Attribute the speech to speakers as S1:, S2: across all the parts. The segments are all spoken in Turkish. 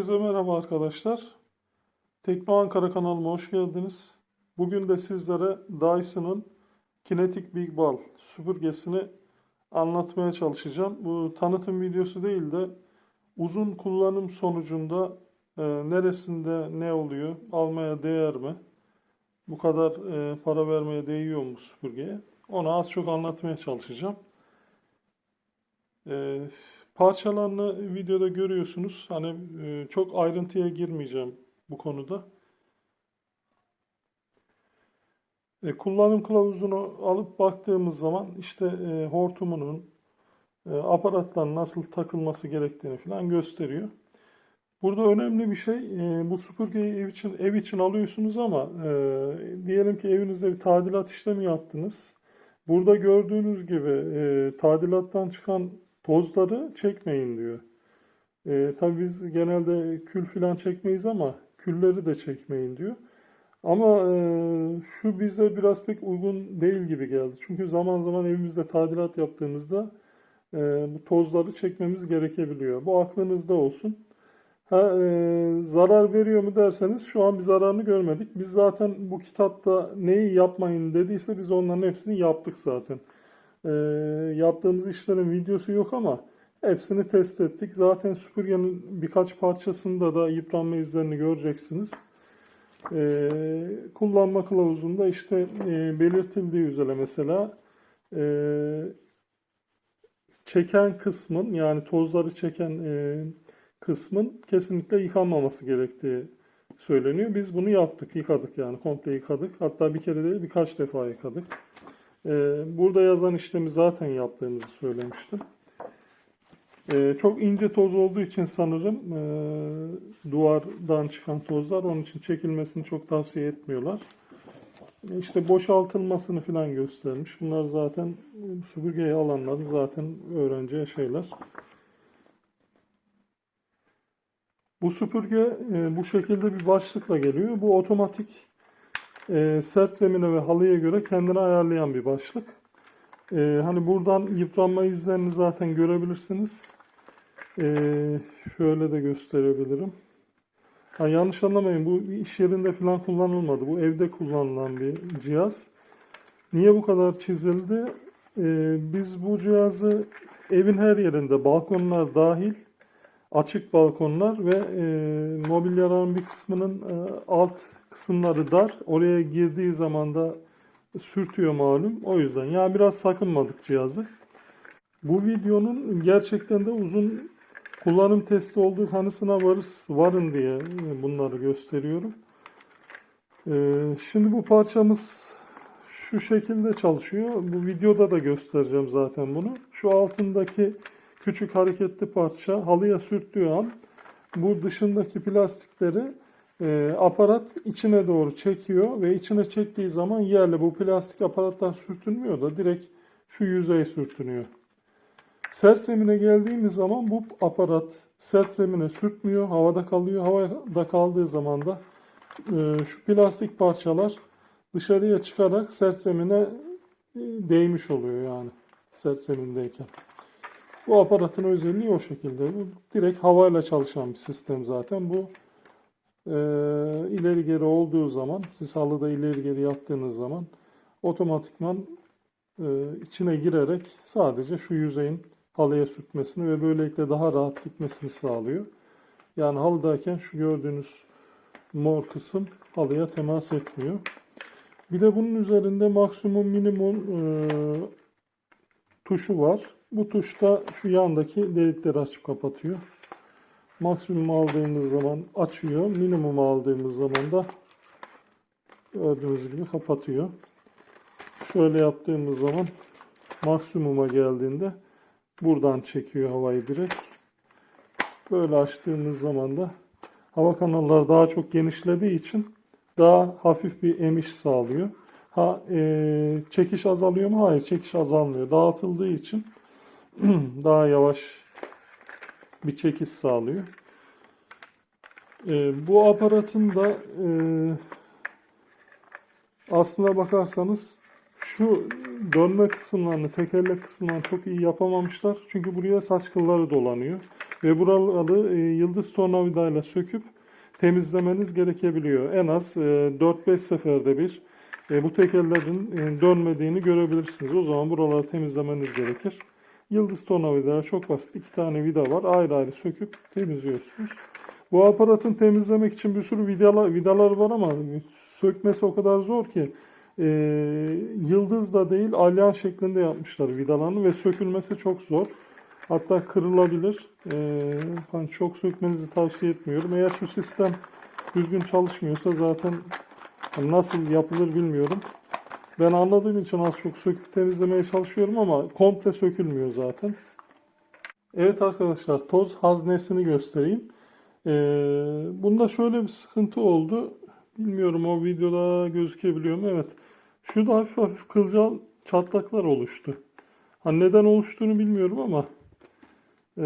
S1: Hepinize merhaba arkadaşlar. Tekno Ankara kanalıma hoş geldiniz. Bugün de sizlere Dyson'ın Kinetic Big Ball süpürgesini anlatmaya çalışacağım. Bu tanıtım videosu değil de uzun kullanım sonucunda e, neresinde ne oluyor, almaya değer mi, bu kadar e, para vermeye değiyor mu süpürgeye, onu az çok anlatmaya çalışacağım. E, parçalarını videoda görüyorsunuz. Hani e, çok ayrıntıya girmeyeceğim bu konuda. E, kullanım kılavuzunu alıp baktığımız zaman işte e, hortumunun e, aparatların nasıl takılması gerektiğini falan gösteriyor. Burada önemli bir şey e, bu süpürgeyi ev için ev için alıyorsunuz ama e, diyelim ki evinizde bir tadilat işlemi yaptınız. Burada gördüğünüz gibi e, tadilattan çıkan tozları çekmeyin diyor. E, tabii biz genelde kül falan çekmeyiz ama külleri de çekmeyin diyor. Ama e, şu bize biraz pek uygun değil gibi geldi. Çünkü zaman zaman evimizde tadilat yaptığımızda e, bu tozları çekmemiz gerekebiliyor. Bu aklınızda olsun. Ha, e, zarar veriyor mu derseniz şu an bir zararını görmedik. Biz zaten bu kitapta neyi yapmayın dediyse biz onların hepsini yaptık zaten. E, yaptığımız işlerin videosu yok ama hepsini test ettik. Zaten süpürgenin birkaç parçasında da yıpranma izlerini göreceksiniz. E, kullanma kılavuzunda işte e, belirtildiği üzere mesela e, çeken kısmın yani tozları çeken e, kısmın kesinlikle yıkanmaması gerektiği söyleniyor. Biz bunu yaptık, yıkadık yani komple yıkadık. Hatta bir kere değil birkaç defa yıkadık. Ee, burada yazan işlemi zaten yaptığımızı söylemiştim. Ee, çok ince toz olduğu için sanırım e, duvardan çıkan tozlar onun için çekilmesini çok tavsiye etmiyorlar. İşte boşaltılmasını falan göstermiş. Bunlar zaten e, süpürgeyi alanların zaten öğreneceği şeyler. Bu süpürge e, bu şekilde bir başlıkla geliyor. Bu otomatik e, sert zemine ve halıya göre kendini ayarlayan bir başlık. E, hani buradan yıpranma izlerini zaten görebilirsiniz. E, şöyle de gösterebilirim. Ha, yanlış anlamayın bu iş yerinde falan kullanılmadı. Bu evde kullanılan bir cihaz. Niye bu kadar çizildi? E, biz bu cihazı evin her yerinde balkonlar dahil açık balkonlar ve e, mobilyaların bir kısmının e, alt kısımları dar. Oraya girdiği zaman da sürtüyor malum. O yüzden ya biraz sakınmadık cihazı. Bu videonun gerçekten de uzun kullanım testi olduğu kanısına varız, varın diye bunları gösteriyorum. E, şimdi bu parçamız şu şekilde çalışıyor. Bu videoda da göstereceğim zaten bunu. Şu altındaki küçük hareketli parça halıya sürttüğü an bu dışındaki plastikleri e, aparat içine doğru çekiyor ve içine çektiği zaman yerle bu plastik aparattan sürtünmüyor da direkt şu yüzeye sürtünüyor. Sert zemine geldiğimiz zaman bu aparat sert zemine sürtmüyor, havada kalıyor. Havada kaldığı zaman da e, şu plastik parçalar dışarıya çıkarak sert zemine e, değmiş oluyor yani sert zemindeyken. Bu aparatın özelliği o şekilde. Bu direkt havayla çalışan bir sistem zaten. Bu e, ileri geri olduğu zaman, siz halıda ileri geri yaptığınız zaman otomatikman e, içine girerek sadece şu yüzeyin halıya sürtmesini ve böylelikle daha rahat gitmesini sağlıyor. Yani halıdayken şu gördüğünüz mor kısım halıya temas etmiyor. Bir de bunun üzerinde maksimum minimum e, tuşu var. Bu tuşta şu yandaki delikleri açıp kapatıyor. Maksimum aldığımız zaman açıyor. Minimum aldığımız zaman da gördüğünüz gibi kapatıyor. Şöyle yaptığımız zaman maksimuma geldiğinde buradan çekiyor havayı direkt. Böyle açtığımız zaman da hava kanalları daha çok genişlediği için daha hafif bir emiş sağlıyor. Ha e, çekiş azalıyor mu? Hayır, çekiş azalmıyor. Dağıtıldığı için daha yavaş bir çekiş sağlıyor. E, bu aparatın da e, aslına bakarsanız şu dönme kısımlarını, tekerlek kısımlarını çok iyi yapamamışlar. Çünkü buraya saç kılları dolanıyor. Ve buraları e, yıldız tornavidayla söküp temizlemeniz gerekebiliyor. En az e, 4-5 seferde bir e, bu tekerlerin e, dönmediğini görebilirsiniz. O zaman buraları temizlemeniz gerekir. Yıldız tornavidalar çok basit. İki tane vida var. Ayrı ayrı söküp temizliyorsunuz. Bu aparatın temizlemek için bir sürü vidalar, vidalar var ama sökmesi o kadar zor ki e, yıldız da değil alyan şeklinde yapmışlar vidalarını ve sökülmesi çok zor. Hatta kırılabilir. E, ben çok sökmenizi tavsiye etmiyorum. Eğer şu sistem düzgün çalışmıyorsa zaten nasıl yapılır bilmiyorum. Ben anladığım için az çok söküp temizlemeye çalışıyorum ama komple sökülmüyor zaten. Evet arkadaşlar toz haznesini göstereyim. Ee, bunda şöyle bir sıkıntı oldu. Bilmiyorum o videoda gözükebiliyor mu? Evet. Şurada hafif hafif kılcal çatlaklar oluştu. Hani neden oluştuğunu bilmiyorum ama e,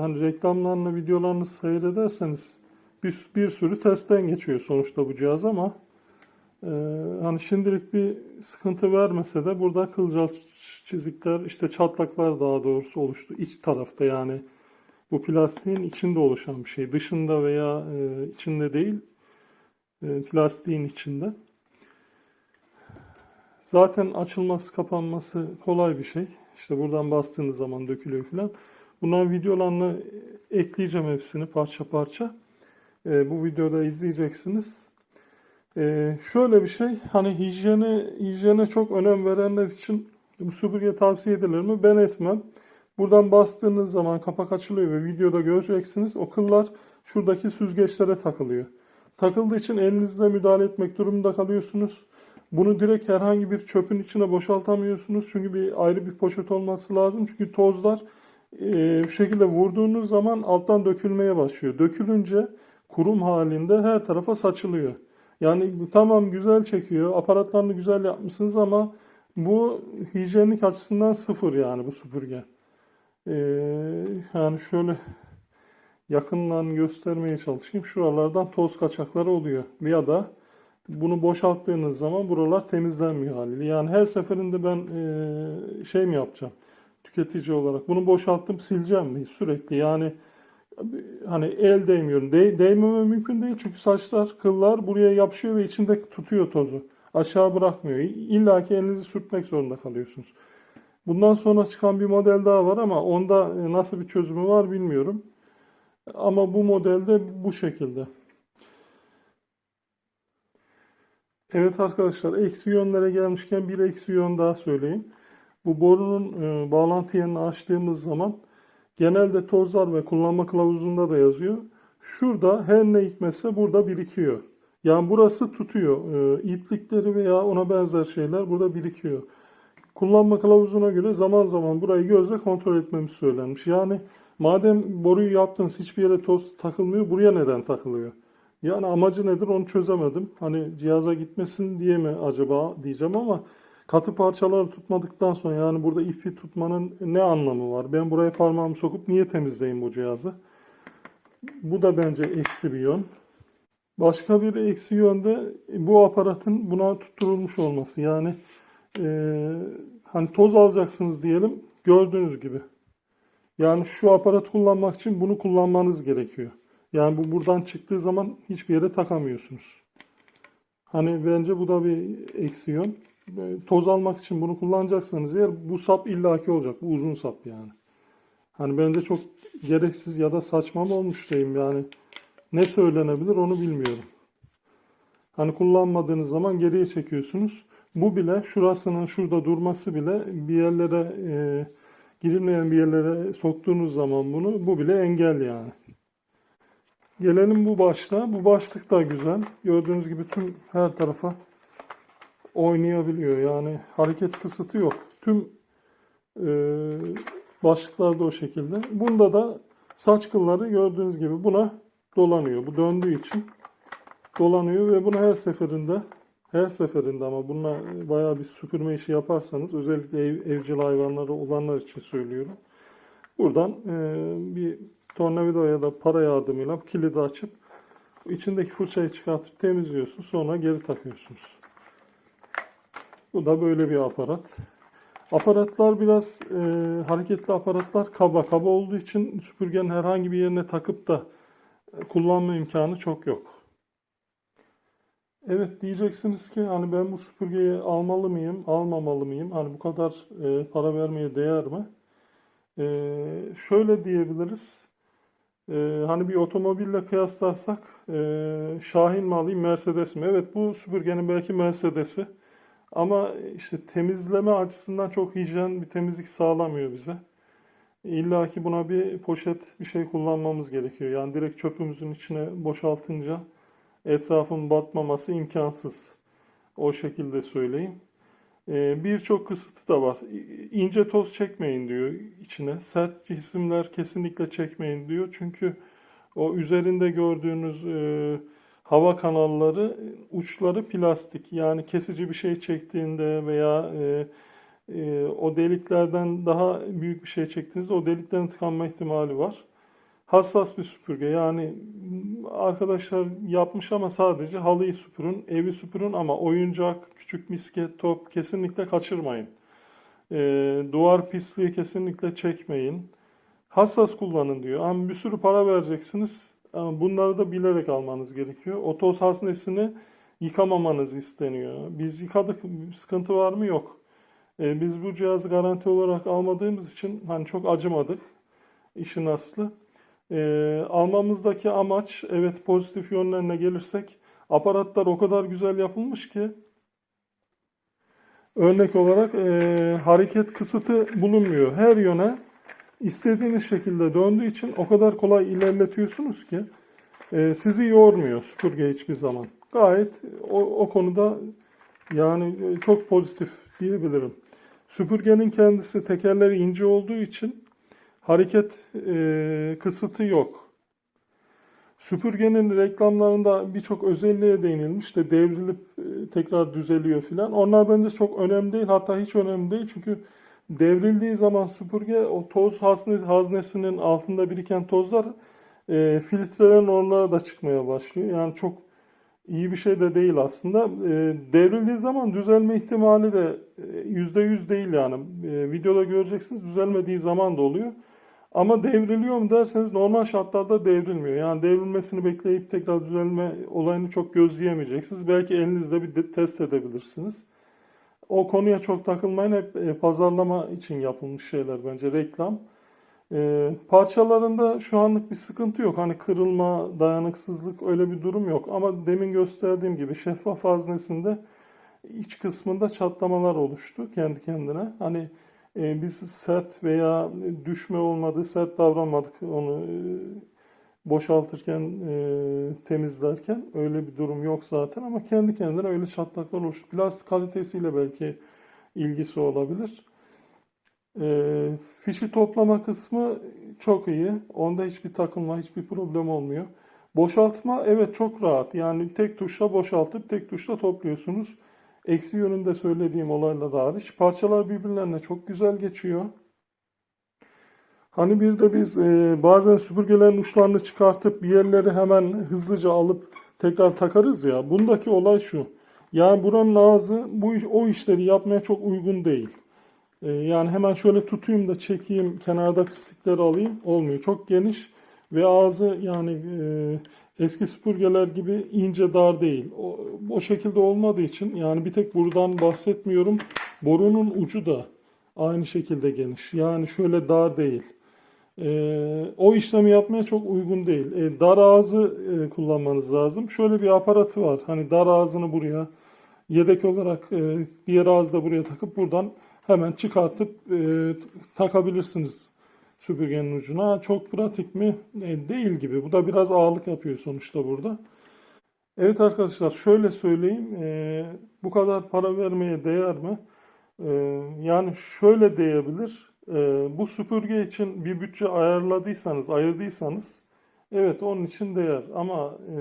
S1: hani reklamlarını, videolarını seyrederseniz bir, bir sürü testten geçiyor sonuçta bu cihaz ama e, hani şimdilik bir sıkıntı vermese de burada kılcal çizikler, işte çatlaklar daha doğrusu oluştu. iç tarafta yani bu plastiğin içinde oluşan bir şey. Dışında veya e, içinde değil, e, plastiğin içinde. Zaten açılması, kapanması kolay bir şey. İşte buradan bastığınız zaman dökülüyor falan. Bunların videolarını ekleyeceğim hepsini parça parça. E, bu videoda izleyeceksiniz. E, şöyle bir şey, hani hijyene, hijyene çok önem verenler için bu süpürge tavsiye edilir mi? Ben etmem. Buradan bastığınız zaman kapak açılıyor ve videoda göreceksiniz. O kıllar şuradaki süzgeçlere takılıyor. Takıldığı için elinizle müdahale etmek durumunda kalıyorsunuz. Bunu direkt herhangi bir çöpün içine boşaltamıyorsunuz. Çünkü bir ayrı bir poşet olması lazım. Çünkü tozlar e, bu şekilde vurduğunuz zaman alttan dökülmeye başlıyor. Dökülünce kurum halinde her tarafa saçılıyor. Yani tamam güzel çekiyor, aparatlarını güzel yapmışsınız ama bu hijyenik açısından sıfır yani bu süpürge. Ee, yani şöyle yakından göstermeye çalışayım. Şuralardan toz kaçakları oluyor. Ya da bunu boşalttığınız zaman buralar temizlenmiyor haliyle. Yani her seferinde ben e, şey mi yapacağım? Tüketici olarak bunu boşalttım sileceğim mi? Sürekli yani hani el değmiyorum. De, değmeme mümkün değil çünkü saçlar, kıllar buraya yapışıyor ve içinde tutuyor tozu. Aşağı bırakmıyor. İlla ki elinizi sürtmek zorunda kalıyorsunuz. Bundan sonra çıkan bir model daha var ama onda e, nasıl bir çözümü var bilmiyorum. Ama bu modelde bu şekilde. Evet arkadaşlar eksi yönlere gelmişken bir eksi yön daha söyleyeyim. Bu borunun e, bağlantı yerini açtığımız zaman genelde tozlar ve kullanma kılavuzunda da yazıyor. Şurada her ne hikmetse burada birikiyor. Yani burası tutuyor. E, iplikleri veya ona benzer şeyler burada birikiyor. Kullanma kılavuzuna göre zaman zaman burayı gözle kontrol etmemiz söylenmiş. Yani madem boruyu yaptınız hiçbir yere toz takılmıyor buraya neden takılıyor? Yani amacı nedir onu çözemedim. Hani cihaza gitmesin diye mi acaba diyeceğim ama katı parçaları tutmadıktan sonra yani burada ipi tutmanın ne anlamı var? Ben buraya parmağımı sokup niye temizleyeyim bu cihazı? Bu da bence eksi bir yön. Başka bir eksi yönde bu aparatın buna tutturulmuş olması. Yani e, hani toz alacaksınız diyelim gördüğünüz gibi. Yani şu aparat kullanmak için bunu kullanmanız gerekiyor. Yani bu buradan çıktığı zaman hiçbir yere takamıyorsunuz. Hani bence bu da bir eksi yön. E, Toz almak için bunu kullanacaksanız eğer bu sap illaki olacak. Bu uzun sap yani. Hani bence çok gereksiz ya da saçma mı olmuş diyeyim yani. Ne söylenebilir onu bilmiyorum. Hani kullanmadığınız zaman geriye çekiyorsunuz. Bu bile şurasının şurada durması bile bir yerlere e, girilmeyen bir yerlere soktuğunuz zaman bunu bu bile engel yani. Gelelim bu başlığa. Bu başlık da güzel. Gördüğünüz gibi tüm her tarafa oynayabiliyor. Yani hareket kısıtı yok. Tüm e, başlıklar da o şekilde. Bunda da saç kılları gördüğünüz gibi buna dolanıyor. Bu döndüğü için dolanıyor ve bunu her seferinde her seferinde ama bununla bayağı bir süpürme işi yaparsanız özellikle ev, evcil hayvanları olanlar için söylüyorum. Buradan e, bir tornavida ya da para yardımıyla kilidi açıp içindeki fırçayı çıkartıp temizliyorsunuz. Sonra geri takıyorsunuz. Bu da böyle bir aparat. Aparatlar biraz e, hareketli aparatlar kaba. Kaba olduğu için süpürgenin herhangi bir yerine takıp da e, kullanma imkanı çok yok. Evet diyeceksiniz ki hani ben bu süpürgeyi almalı mıyım, almamalı mıyım? Hani bu kadar e, para vermeye değer mi? E, şöyle diyebiliriz. E, hani bir otomobille kıyaslarsak e, Şahin mi alayım, Mercedes mi? Evet bu süpürgenin belki Mercedes'i. Ama işte temizleme açısından çok hijyen bir temizlik sağlamıyor bize. İlla ki buna bir poşet bir şey kullanmamız gerekiyor. Yani direkt çöpümüzün içine boşaltınca etrafın batmaması imkansız. O şekilde söyleyeyim. Ee, Birçok kısıtı da var. İnce toz çekmeyin diyor içine. Sert cisimler kesinlikle çekmeyin diyor. Çünkü o üzerinde gördüğünüz e, hava kanalları uçları plastik. Yani kesici bir şey çektiğinde veya e, e, o deliklerden daha büyük bir şey çektiğinizde o deliklerin tıkanma ihtimali var. Hassas bir süpürge. Yani arkadaşlar yapmış ama sadece halıyı süpürün, evi süpürün ama oyuncak, küçük misket, top kesinlikle kaçırmayın. E, duvar pisliği kesinlikle çekmeyin. Hassas kullanın diyor. Ama bir sürü para vereceksiniz. Ama bunları da bilerek almanız gerekiyor. O toz haznesini yıkamamanız isteniyor. Biz yıkadık, sıkıntı var mı? Yok. E, biz bu cihazı garanti olarak almadığımız için hani çok acımadık. İşin aslı. E, almamızdaki amaç, evet pozitif yönlerine gelirsek, aparatlar o kadar güzel yapılmış ki örnek olarak e, hareket kısıtı bulunmuyor. Her yöne istediğiniz şekilde döndüğü için o kadar kolay ilerletiyorsunuz ki e, sizi yormuyor süpürge hiçbir zaman. Gayet o, o konuda yani e, çok pozitif diyebilirim. Süpürgenin kendisi tekerleri ince olduğu için hareket e, kısıtı yok. Süpürgenin reklamlarında birçok özelliğe değinilmiş de devrilip e, tekrar düzeliyor filan. Onlar bence çok önemli değil. Hatta hiç önemli değil. Çünkü devrildiği zaman süpürge o toz hazne- haznesinin altında biriken tozlar e, filtrelerin oralara da çıkmaya başlıyor. Yani çok iyi bir şey de değil aslında. E, devrildiği zaman düzelme ihtimali de e, yüzde yüz değil yani. E, videoda göreceksiniz düzelmediği zaman da oluyor. Ama devriliyor mu derseniz normal şartlarda devrilmiyor. Yani devrilmesini bekleyip tekrar düzelme olayını çok gözleyemeyeceksiniz. Belki elinizde bir test edebilirsiniz. O konuya çok takılmayın. Hep e, pazarlama için yapılmış şeyler bence reklam. E, parçalarında şu anlık bir sıkıntı yok. Hani kırılma, dayanıksızlık öyle bir durum yok. Ama demin gösterdiğim gibi şeffaf haznesinde iç kısmında çatlamalar oluştu kendi kendine. Hani e, biz sert veya düşme olmadı, sert davranmadık onu e, boşaltırken, e, temizlerken öyle bir durum yok zaten ama kendi kendine öyle çatlaklar oluştu. Plastik kalitesiyle belki ilgisi olabilir. E, fişi toplama kısmı çok iyi. Onda hiçbir takılma, hiçbir problem olmuyor. Boşaltma evet çok rahat. Yani tek tuşla boşaltıp tek tuşla topluyorsunuz. Eksi yönünde söylediğim olayla da hariç. Parçalar birbirlerine çok güzel geçiyor. Hani bir de biz e, bazen süpürgelerin uçlarını çıkartıp bir yerleri hemen hızlıca alıp tekrar takarız ya. Bundaki olay şu. Yani buranın ağzı bu iş, o işleri yapmaya çok uygun değil. E, yani hemen şöyle tutayım da çekeyim, kenarda pislikleri alayım olmuyor. Çok geniş ve ağzı yani e, eski süpürgeler gibi ince dar değil. O, o şekilde olmadığı için yani bir tek buradan bahsetmiyorum. Borunun ucu da aynı şekilde geniş. Yani şöyle dar değil. Ee, o işlemi yapmaya çok uygun değil. Ee, dar ağzı e, kullanmanız lazım. Şöyle bir aparatı var. Hani dar ağzını buraya yedek olarak e, diğer ağzı da buraya takıp buradan hemen çıkartıp e, takabilirsiniz süpürgenin ucuna. Çok pratik mi? E, değil gibi. Bu da biraz ağırlık yapıyor sonuçta burada. Evet arkadaşlar şöyle söyleyeyim. e, bu kadar para vermeye değer mi? E, yani şöyle değebilir. E, bu süpürge için bir bütçe ayarladıysanız, ayırdıysanız evet onun için değer. Ama e,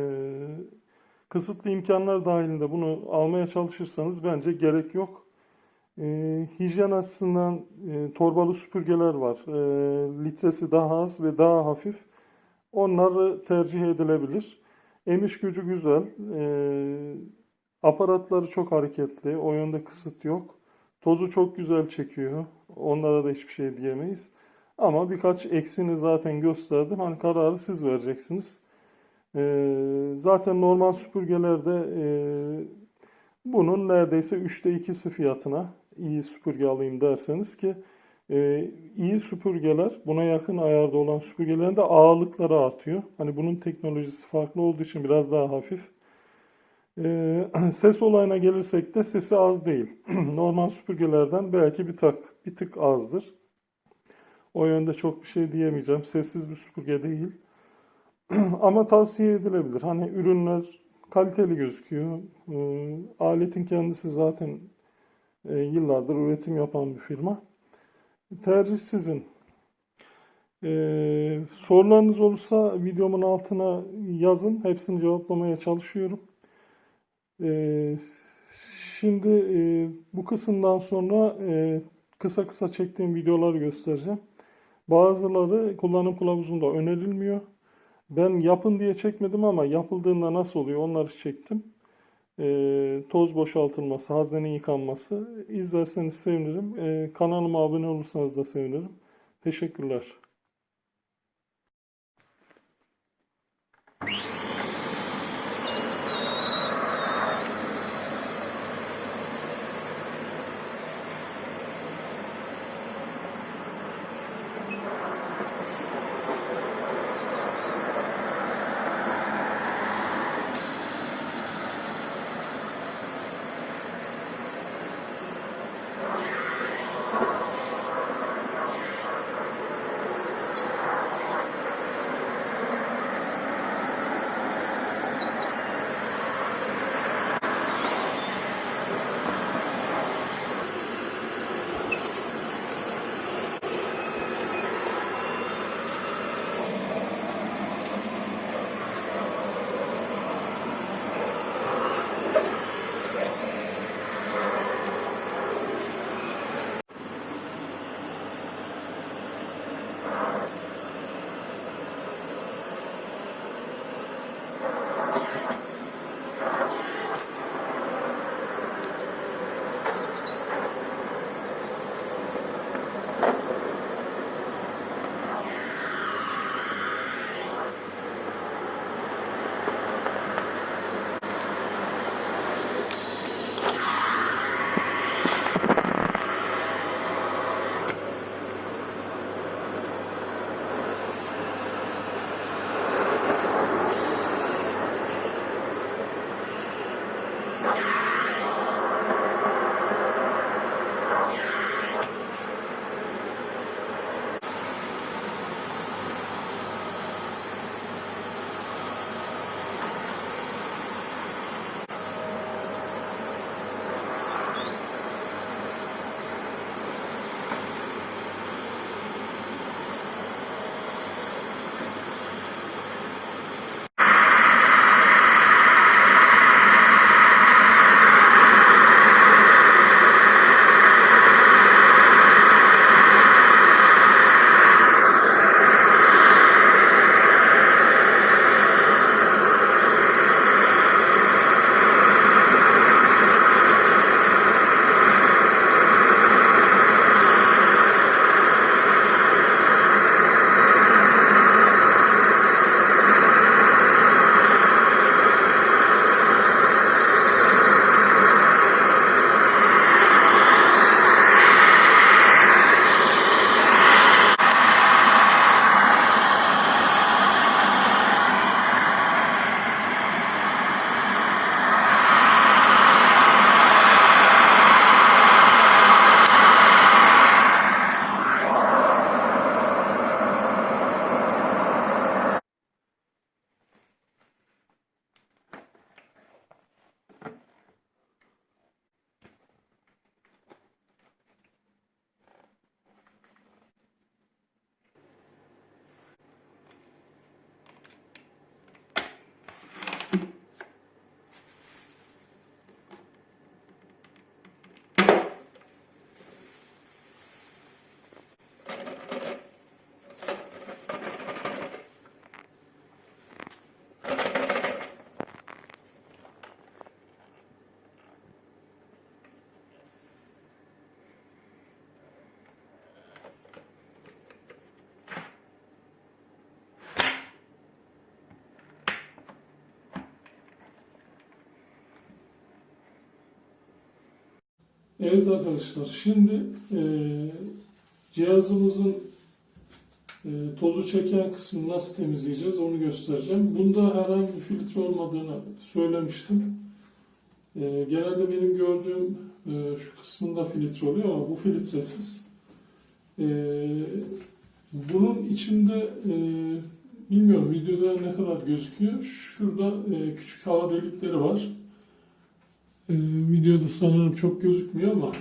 S1: kısıtlı imkanlar dahilinde bunu almaya çalışırsanız bence gerek yok. E, hijyen açısından e, torbalı süpürgeler var. E, litresi daha az ve daha hafif. Onlar tercih edilebilir. Emiş gücü güzel. E, Aparatları çok hareketli. O yönde kısıt yok. Tozu çok güzel çekiyor. Onlara da hiçbir şey diyemeyiz. Ama birkaç eksiğini zaten gösterdim. Hani kararı siz vereceksiniz. Ee, zaten normal süpürgelerde e, bunun neredeyse 3'te 2'si fiyatına iyi süpürge alayım derseniz ki e, iyi süpürgeler buna yakın ayarda olan süpürgelerin de ağırlıkları artıyor. Hani bunun teknolojisi farklı olduğu için biraz daha hafif. Ee, ses olayına gelirsek de sesi az değil. Normal süpürgelerden belki bir tak bir tık azdır. O yönde çok bir şey diyemeyeceğim. Sessiz bir süpürge değil. Ama tavsiye edilebilir. Hani ürünler kaliteli gözüküyor. Ee, aletin kendisi zaten e, yıllardır üretim yapan bir firma. Tercih sizin. Ee, sorularınız olursa videomun altına yazın. Hepsini cevaplamaya çalışıyorum. Ee, şimdi e, bu kısımdan sonra e, kısa kısa çektiğim videoları göstereceğim. Bazıları kullanım kılavuzunda önerilmiyor. Ben yapın diye çekmedim ama yapıldığında nasıl oluyor onları çektim. Ee, toz boşaltılması, haznenin yıkanması. İzlerseniz sevinirim. Ee, kanalıma abone olursanız da sevinirim. Teşekkürler. Evet arkadaşlar şimdi e, cihazımızın e, tozu çeken kısmını nasıl temizleyeceğiz onu göstereceğim. Bunda herhangi bir filtre olmadığını söylemiştim. E, genelde benim gördüğüm e, şu kısmında filtre oluyor ama bu filtresiz. E, bunun içinde e, bilmiyorum videoda ne kadar gözüküyor. Şurada e, küçük hava delikleri var. E, videoda sanırım çok gözükmüyor ama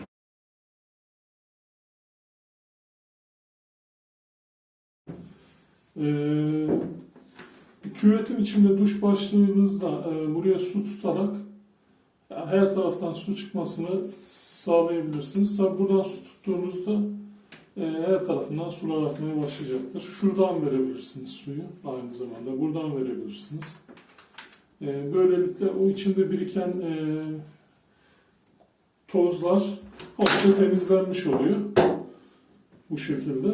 S1: Ee, küvetin içinde duş başlığınızda e, buraya su tutarak ya her taraftan su çıkmasını sağlayabilirsiniz. Tabi buradan su tuttuğunuzda e, her tarafından sular akmaya başlayacaktır. Şuradan verebilirsiniz suyu aynı zamanda. Buradan verebilirsiniz. E, böylelikle o içinde biriken e, tozlar komple temizlenmiş oluyor. Bu şekilde.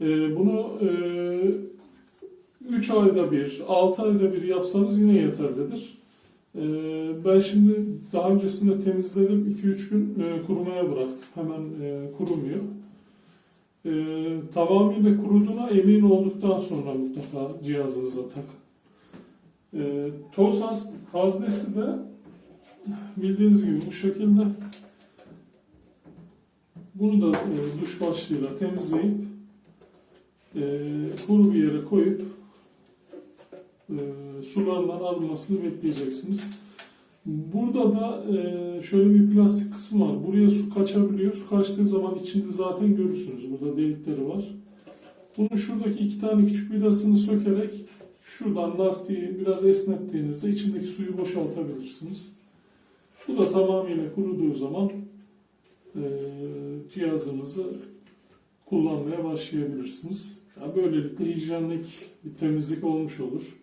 S1: E, bunu e, 3 ayda bir, 6 ayda bir yapsanız yine yeterlidir. E, ben şimdi daha öncesinde temizledim. 2-3 gün e, kurumaya bıraktım. Hemen e, kurumuyor. E, tamamıyla kuruduğuna emin olduktan sonra mutlaka cihazınıza takın. E, toz haz- haznesi de bildiğiniz gibi bu şekilde bunu da e, duş başlığıyla temizleyip e, kuru bir yere koyup e, sularından arınmasını bekleyeceksiniz. Burada da e, şöyle bir plastik kısım var. Buraya su kaçabiliyor. Su kaçtığı zaman içinde zaten görürsünüz. Burada delikleri var. Bunun şuradaki iki tane küçük vidasını sökerek şuradan lastiği biraz esnettiğinizde içindeki suyu boşaltabilirsiniz. Bu da tamamıyla kuruduğu zaman e, cihazınızı kullanmaya başlayabilirsiniz. Ya böylelikle hijyenlik bir temizlik olmuş olur.